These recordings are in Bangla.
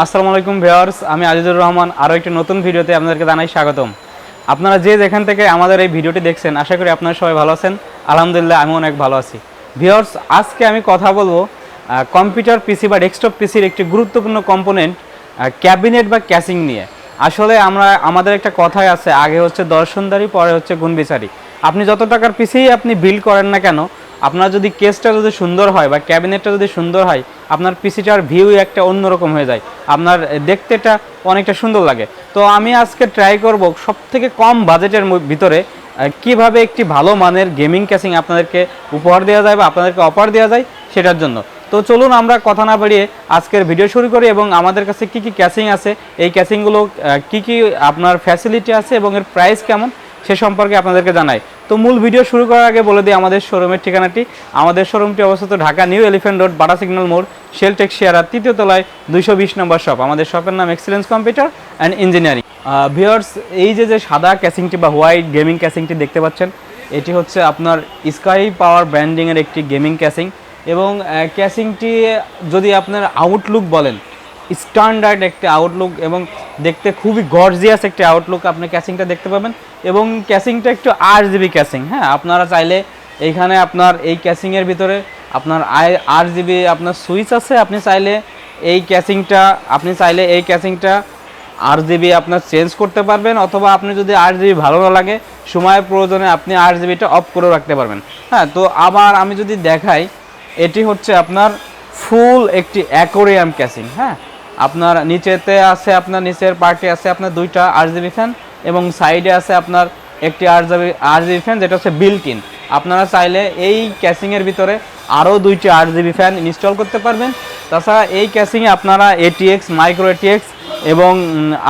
আসসালামু আলাইকুম ভিউয়ার্স, আমি আজিজুর রহমান, আরও একটি নতুন ভিডিওতে আপনাদেরকে জানাই স্বাগতম। আপনারা যে যেখান থেকে আমাদের এই ভিডিওটি দেখছেন, আশা করি আপনারা সবাই ভালো আছেন। আলহামদুলিল্লাহ আমি অনেক ভালো আছি। ভিউয়ার্স, আজকে আমি কথা বলব কম্পিউটার পিসি বা ডেস্কটপ পিসির একটি গুরুত্বপূর্ণ কম্পোনেন্ট ক্যাবিনেট বা ক্যাসিং নিয়ে। আসলে আমরা, আমাদের একটা কথাই আছে, আগে হচ্ছে দর্শনদারি, পরে হচ্ছে গুণবিচারী। আপনি যত টাকার পিসি আপনি বিল করেন না কেন আপনার যদি কেসটা যদি সুন্দর হয় বা ক্যাবিনেটটা যদি সুন্দর হয়, আপনার পিসিটার ভিউ একটা অন্যরকম হয়ে যায়। আপনার দেখতে এটা অনেকটা সুন্দর লাগে। তো আমি আজকে ট্রাই করব সব থেকে কম বাজেটের ভিতরে কীভাবে একটি ভালো মানের গেমিং ক্যাসিং আপনাদেরকে উপহার দেওয়া যায় বা আপনাদেরকে অফার দেওয়া যায় সেটার জন্য। তো চলুন আমরা কথা না বাড়িয়ে আজকের ভিডিও শুরু করি এবং আমাদের কাছে কি কি ক্যাসিং আছে, এই ক্যাসিংগুলো কি কি আপনার ফ্যাসিলিটি আছে এবং এর প্রাইস কেমন সে সম্পর্কে আপনাদেরকে জানাই। তো মূল ভিডিও শুরু করার আগে বলে দিই আমাদের শোরুমের ঠিকানাটি। আমাদের শোরুমটি অবস্থিত Dhaka New Elephant Road Bata signal মোড় শেল টেক্সিয়ারা তৃতীয় তলায়, দুইশো বিশ নম্বর শপ আমাদের শপের নাম এক্সিলেন্স কম্পিউটার অ্যান্ড ইঞ্জিনিয়ারিং ভিওর্স এই যে যে সাদা ক্যাসিংটি বা হোয়াইট গেমিং ক্যাসিংটি দেখতে পাচ্ছেন, এটি হচ্ছে আপনার স্কাই পাওয়ার ব্র্যান্ডিংয়ের একটি গেমিং ক্যাসিং এবং ক্যাসিংটি যদি আপনার আউটলুক বলেন স্ট্যান্ডার্ড একটি আউটলুক এবং দেখতে খুবই গর্জিয়াস একটি আউটলুক আপনি ক্যাসিংটা দেখতে পাবেন। এবং ক্যাসিংটা একটু আট জিবি ক্যাসিং হ্যাঁ? আপনারা চাইলে এইখানে আপনার এই ক্যাসিংয়ের ভিতরে আপনার আই আট জিবি আপনার সুইচ আছে, আপনি চাইলে এই ক্যাসিংটা, আপনি চাইলে এই ক্যাসিংটা আট জিবি আপনার চেঞ্জ করতে পারবেন, অথবা আপনি যদি আট জিবি ভালো না লাগে, সময়ের প্রয়োজনে আপনি আট জিবিটা অফ করে রাখতে পারবেন। হ্যাঁ তো আবার আমি যদি দেখাই, এটি হচ্ছে আপনার ফুল একটি অ্যাকোরিয়াম ক্যাসিং হ্যাঁ? আপনার নিচেতে আছে, আপনার নিচের পার্টে আছে আপনার দুইটা আর জিবি ফ্যান এবং সাইডে আছে আপনার একটি R GB R GB fan যেটা হচ্ছে বিল্ট ইন আপনারা চাইলে এই ক্যাসিংয়ের ভিতরে আরও দুইটি আট জিবি ফ্যান ইনস্টল করতে পারবেন। তাছাড়া এই ক্যাসিংয়ে আপনারা এটিএক্স মাইক্রো এটিএক্স এবং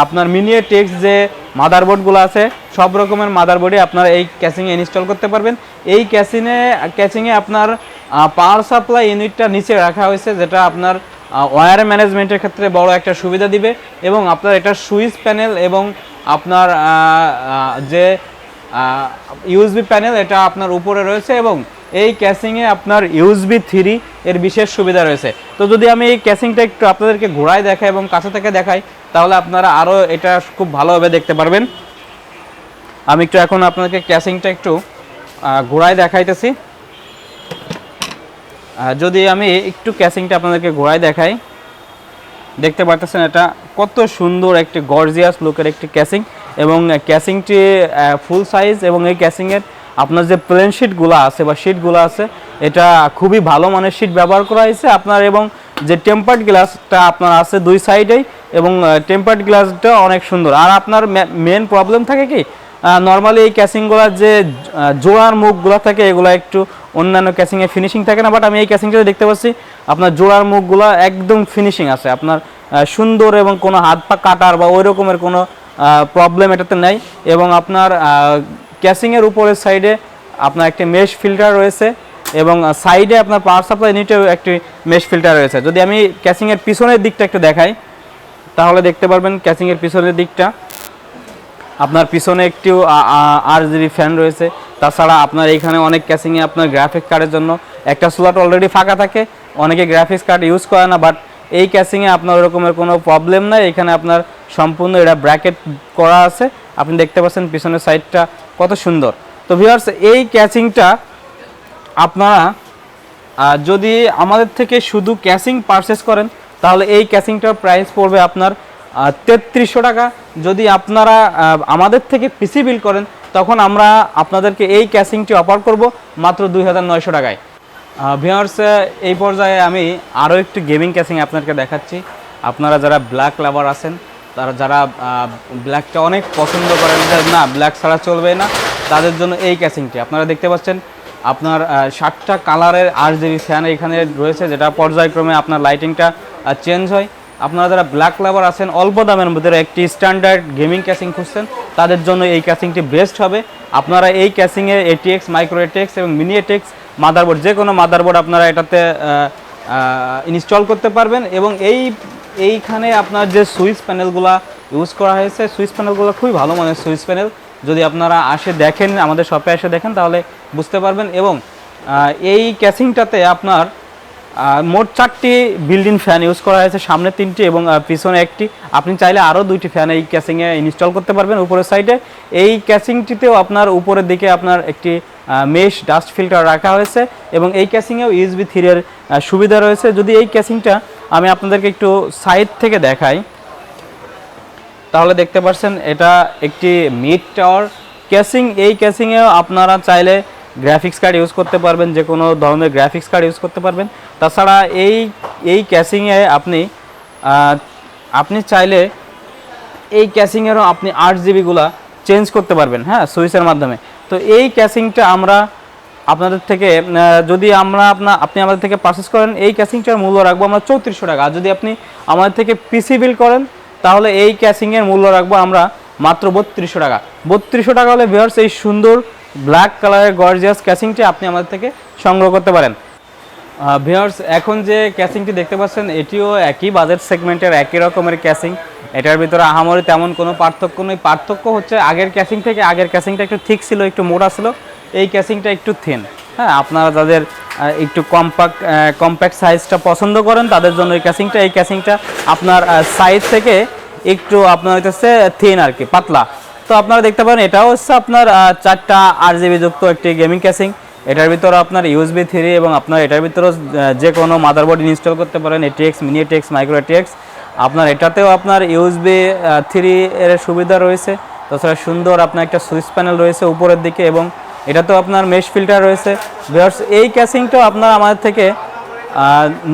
আপনার মিনি এটিএক্স যে মাদারবোর্ডগুলো আছে, সব রকমের মাদারবোর্ডে আপনারা এই ক্যাসিংয়ে ইনস্টল করতে পারবেন। এই ক্যাসিংয়ে ক্যাসিংয়ে আপনার পাওয়ার সাপ্লাই ইউনিটটা নিচে রাখা হয়েছে, যেটা আপনার ওয়্যার ম্যানেজমেন্টের ক্ষেত্রে বড় একটা সুবিধা দিবে এবং আপনার এটা সুইচ প্যানেল এবং আপনার যে ইউএসবি প্যানেল এটা আপনার উপরে রয়েছে এবং এই ক্যাসিংয়ে আপনার ইউএসবি থ্রি এর বিশেষ সুবিধা রয়েছে। তো যদি আমি এই ক্যাসিংটা একটু আপনাদেরকে ঘোরায় দেখাই এবং কাছে থেকে দেখাই, তাহলে আপনারা আরও এটা খুব ভালোভাবে দেখতে পারবেন। আমি একটু এখন আপনাদেরকে ক্যাসিংটা একটু ঘোরায় দেখাইতেছি। যদি আমি একটু ক্যাসিংটা আপনাদেরকে ঘোরায় দেখাই, দেখতে পারতেছেন এটা কত সুন্দর একটি গর্জিয়াস লুকের একটি ক্যাসিং এবং ক্যাসিংটি ফুল সাইজ এবং এই ক্যাসিংয়ের আপনার যে প্লেন শিটগুলো আছে বা শিটগুলো আছে, এটা খুবই ভালো মানের শিট ব্যবহার করা হয়েছে। আপনার এবং যে টেম্পার্ড গ্লাসটা আপনার আছে দুই সাইডেই এবং টেম্পার্ড গ্লাসটা অনেক সুন্দর। আর আপনার মেন প্রবলেম থাকে কি? নর্মালি এই ক্যাসিংগুলোর যে জোড়ার মুখগুলো থাকে, এগুলো একটু অন্যান্য ক্যাসিংয়ে ফিনিশিং থাকে না বাট আমি এই ক্যাসিংটা দেখতে পাচ্ছি আপনার জোড়ার মুখগুলো একদম ফিনিশিং আছে। আপনার সুন্দর এবং কোনো হাত পা কাটার বা ওই রকমের কোনো প্রবলেম এটাতে নেই। এবং আপনার ক্যাসিংয়ের উপরের সাইডে আপনার একটি মেশ ফিল্টার রয়েছে এবং সাইডে আপনার পাওয়ার সাপ্লাই ইউনিটেও একটি মেশ ফিল্টার রয়েছে। যদি আমি ক্যাসিংয়ের পিছনের দিকটা একটু দেখাই, তাহলে দেখতে পারবেন ক্যাসিংয়ের পিছনের দিকটা। আপনার পিছনে একটি আর জিবি ফ্যান রয়েছে। তাছাড়া আপনার এখানে অনেক ক্যাসিংয়ে আপনার গ্রাফিক্স কার্ডের জন্য একটা স্লট অলরেডি ফাঁকা থাকে। অনেকে গ্রাফিক্স কার্ড ইউজ করে না বাট এই ক্যাসিংয়ে আপনার ওরকমের কোনো প্রবলেম নাই। এখানে আপনার সম্পূর্ণ এটা ব্র্যাকেট করা আছে। আপনি দেখতে পাচ্ছেন পিছনের সাইডটা কত সুন্দর। তো ভিউয়ার্স এই ক্যাসিংটা আপনারা যদি আমাদের থেকে শুধু ক্যাসিং পারচেস করেন, তাহলে এই ক্যাসিংটার প্রাইস পড়বে আপনার তেত্রিশশো টাকা। যদি আপনারা আমাদের থেকে পিসি বিল করেন, তখন আমরা আপনাদেরকে এই ক্যাসিংটি অফার করব মাত্র দুই হাজার নয়শো টাকায়। ভিওয়ার্স এই পর্যায়ে আমি আরও একটি গেমিং ক্যাসিং আপনাদেরকে দেখাচ্ছি। আপনারা যারা ব্ল্যাক লাভার আছেন, তারা যারা ব্ল্যাকটা অনেক পছন্দ করেন, যে না ব্ল্যাক ছাড়া চলবে না, তাদের জন্য এই ক্যাসিংটি আপনারা দেখতে পাচ্ছেন, আপনার ষাটটা কালারের আর জিবি ফ্যান এখানে রয়েছে, যেটা পর্যায়ক্রমে আপনার লাইটিংটা চেঞ্জ হয়। আপনারা যারা ব্ল্যাক লাভার আছেন, অল্প দামের মধ্যে একটি স্ট্যান্ডার্ড গেমিং ক্যাসিং খুঁজছেন, তাদের জন্য এই ক্যাসিংটি বেস্ট হবে। আপনারা এই ক্যাসিংয়ে এটিএক্স মাইক্রো এটিএক্স এবং মিনি এটিএক্স মাদারবোর্ড যে কোনো মাদারবোর্ড আপনারা এটাতে ইনস্টল করতে পারবেন এবং এই, এইখানে আপনার যে সুইচ প্যানেলগুলো ইউজ করা হয়েছে সুইচ প্যানেলগুলো খুবই ভালো মানের সুইচ প্যানেল যদি আপনারা আসে দেখেন, আমাদের শপে এসে দেখেন, তাহলে বুঝতে পারবেন এবং এই ক্যাসিংটাতে আপনার মোট চারটি বিল্ডিং ফ্যান ইউজ করা হয়েছে, সামনে তিনটি এবং পিছনে একটি। আপনি চাইলে আরও দুইটি ফ্যান এই ক্যাসিংয়ে ইনস্টল করতে পারবেন উপরের সাইডে এই ক্যাসিংটিতেও আপনার উপরের দিকে আপনার একটি মেশ ডাস্ট ফিল্টার রাখা হয়েছে এবং এই ক্যাসিংয়েও ইউএসবি থ্রির সুবিধা রয়েছে। যদি এই ক্যাসিংটা আমি আপনাদেরকে একটু সাইড থেকে দেখাই, তাহলে দেখতে পাচ্ছেন এটা একটি মিড টাওয়ার ক্যাসিং এই ক্যাসিংয়েও আপনারা চাইলে গ্রাফিক্স কার্ড ইউজ করতে পারবেন, যে কোনো ধরনের গ্রাফিক্স কার্ড ইউজ করতে পারবেন। তাছাড়া এই এই ক্যাসিংয়ে আপনি আপনি চাইলে এই ক্যাসিংয়েরও আপনি আট জিবিগুলা চেঞ্জ করতে পারবেন হ্যাঁ সুইচের মাধ্যমে। তো এই ক্যাসিংটা আমরা আপনাদের থেকে যদি আমরা আপনা আপনি আমাদের থেকে পারচেস করেন, এই ক্যাসিংটার মূল্য রাখব আমরা চৌত্রিশশো টাকা। আর যদি আপনি আমাদের থেকে পিসি বিল করেন, তাহলে এই ক্যাসিংয়ের মূল্য রাখব আমরা মাত্র বত্রিশশো টাকা। বত্রিশশো টাকা হলে ভিউয়ার্স এই সুন্দর ব্ল্যাক কালারের গর্জিয়াস ক্যাসিংটি আপনি আমাদের থেকে সংগ্রহ করতে পারেন। ভিউয়ার্স, এখন যে ক্যাসিংটি দেখতে পাচ্ছেন, এটিও একই বাজেট সেগমেন্টের একই রকমের ক্যাসিং এটার ভিতরে আহামরি তেমন কোনো পার্থক্য নেই। পার্থক্য হচ্ছে আগের ক্যাসিং থেকে, আগের ক্যাসিংটা একটু ঠিক ছিল, একটু মোটা ছিল। এই ক্যাসিংটা একটু থিন হ্যাঁ আপনারা যাদের একটু কম্প্যাক্ট কম্প্যাক্ট সাইজটা পছন্দ করেন, তাদের জন্য এই ক্যাসিংটা এই ক্যাসিংটা আপনার সাইজ থেকে একটু আপনার হইতেছে থিন আর কি, পাতলা। তো আপনারা দেখতে পারেন, এটাও হচ্ছে আপনার চারটা আর জিবি যুক্ত একটি গেমিং ক্যাসিং এটার ভিতরে আপনার ইউএসবি থ্রি এবং আপনার এটার ভিতরে যে কোনো মাদারবোর্ড ইনস্টল করতে পারেন ATX mini ATX micro ATX আপনার এটাতেও আপনার ইউএসবি থ্রি এর সুবিধা রয়েছে। তাছাড়া সুন্দর আপনার একটা সুইচ প্যানেল রয়েছে উপরের দিকে এবং এটাতেও আপনার মেশ ফিল্টার রয়েছে। ভিউয়ার্স এই ক্যাসিংটাও আপনার আমাদের থেকে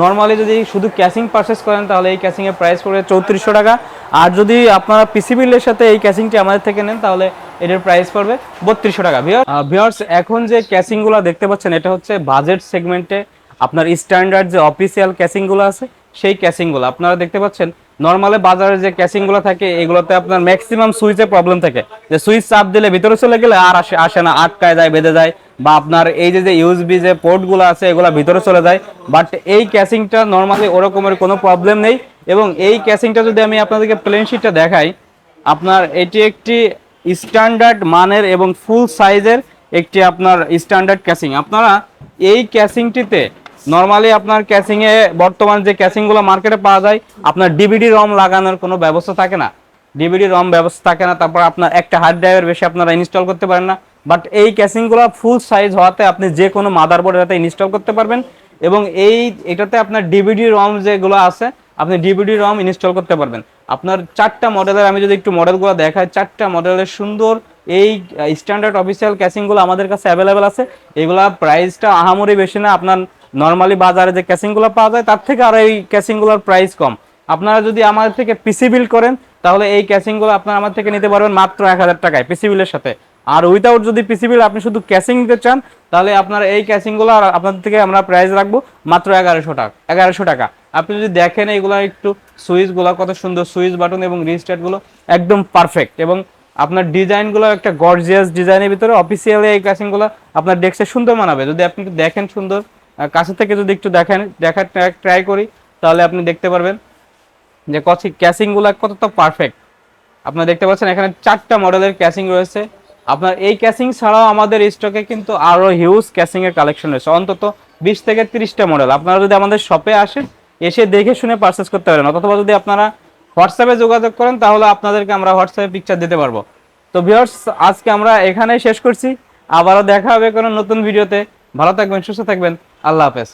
নর্মালি যদি শুধু ক্যাসিং পারচেস করেন, তাহলে এই ক্যাসিংয়ের প্রাইস পড়বে চৌত্রিশশো টাকা। আর যদি আপনারা পিসি বিলের সাথে এই ক্যাসিংটি আমাদের থেকে নেন, তাহলে এটার প্রাইস পড়বে বত্রিশশো টাকা। ভিওর্স এখন যে ক্যাসিংগুলো দেখতে পাচ্ছেন, এটা হচ্ছে বাজেট সেগমেন্টে আপনার স্ট্যান্ডার্ড যে অফিসিয়াল ক্যাসিংগুলো আছে, সেই ক্যাসিংগুলো আপনারা দেখতে পাচ্ছেন নর্মালে বাজারে যে ক্যাসিংগুলো থাকে, এগুলোতে আপনার ম্যাক্সিমাম সুইচে প্রবলেম থাকে। যে সুইচ চাপ দিলে ভিতরে চলে গেলে আর আসে আসে না, আটকায় যায়, বেঁধে যায়, বা আপনার এই যে যে ইউএসবি যে পোর্টগুলো আছে, এগুলো ভিতরে চলে যায়। বাট এই ক্যাসিংটা নর্মালি ওরকমের কোনো প্রবলেম নেই। এবং এই ক্যাসিংটা যদি আমি আপনাদেরকে প্লেন শিটটা দেখাই, আপনার এটি একটি স্ট্যান্ডার্ড মানের এবং ফুল সাইজের একটি আপনার স্ট্যান্ডার্ড ক্যাসিং আপনারা এই ক্যাসিংটিতে নর্মালি আপনার ক্যাসিংয়ে বর্তমান যে ক্যাসিংগুলো মার্কেটে পাওয়া যায়, আপনার ডিভিডি রম লাগানোর কোনো ব্যবস্থা থাকে না। ডিভিডি রম ব্যবস্থা থাকে না, তারপর আপনার একটা হার্ড ড্রাইভের বেশি আপনারা ইনস্টল করতে পারেন না। বাট এই ক্যাসিংগুলো ফুল সাইজ হওয়াতে আপনি যে কোনো মাদারবোর্ড এটাতে ইনস্টল করতে পারবেন এবং এই, এটাতে আপনার ডিভিডি রম যেগুলো আছে আপনি ডিভিডি রম ইনস্টল করতে পারবেন। আপনার চারটা মডেলের আমি যদি একটু মডেলগুলো দেখাই, চারটা মডেলের সুন্দর এই স্ট্যান্ডার্ড অফিসিয়াল ক্যাসিংগুলো আমাদের কাছে অ্যাভেলেবেল আছে। এগুলা প্রাইসটা আহামরি বেশি না, আপনার নর্মালি বাজারে যে ক্যাসিংগুলো পাওয়া যায়, তার থেকে আর এই ক্যাসিংগুলোর প্রাইস কম। আপনারা যদি আমাদের থেকে পিসি বিল করেন, তাহলে এই ক্যাসিংগুলো আপনারা আমার থেকে নিতে পারবেন মাত্র এক হাজার টাকায় পিসি বিলের সাথে। আর উইদাউট যদি পিসি বিল আপনি শুধু ক্যাসিং নিতে চান, তাহলে আপনার এই ক্যাসিংগুলো আর আপনাদের থেকে আমরা প্রাইস রাখব মাত্র এগারোশো টাকা এগারোশো টাকা। আপনি যদি দেখেন এইগুলো একটু সুইচগুলো কত সুন্দর সুইচ বাটন এবং রিস্টার্টগুলো একদম পারফেক্ট এবং আপনার ডিজাইনগুলো একটা গর্জিয়াস ডিজাইনের ভিতরে অফিসিয়ালি এই ক্যাসিংগুলো আপনার ডেস্কে সুন্দর মানাবে। যদি আপনি দেখেন সুন্দর কাছে থেকে যদি একটু দেখেন, দেখার ট্রাই করি, তাহলে আপনি দেখতে পারবেন যে কত ক্যাসিংগুলো কতটা পারফেক্ট আপনারা দেখতে পাচ্ছেন এখানে চারটা মডেলের ক্যাসিং রয়েছে। আপনার এই ক্যাসিং ছাড়াও আমাদের স্টকে কিন্তু আরও হিউজ ক্যাসিং এর কালেকশন রয়েছে। অন্তত বিশ থেকে তিরিশটা মডেল আপনারা যদি আমাদের শপে আসেন এসে দেখে শুনে পারচেস করতে পারেন। অথবা যদি আপনারা হোয়াটসঅ্যাপে যোগাযোগ করেন, তাহলে আপনাদেরকে আমরা হোয়াটসঅ্যাপে পিকচার দিতে পারব। তো ভিউয়ার্স আজকে আমরা এখানেই শেষ করছি। আবারও দেখা হবে কোনো নতুন ভিডিওতে ভালো থাকবেন, সুস্থ থাকবেন। আল্লাহ হাফেজ।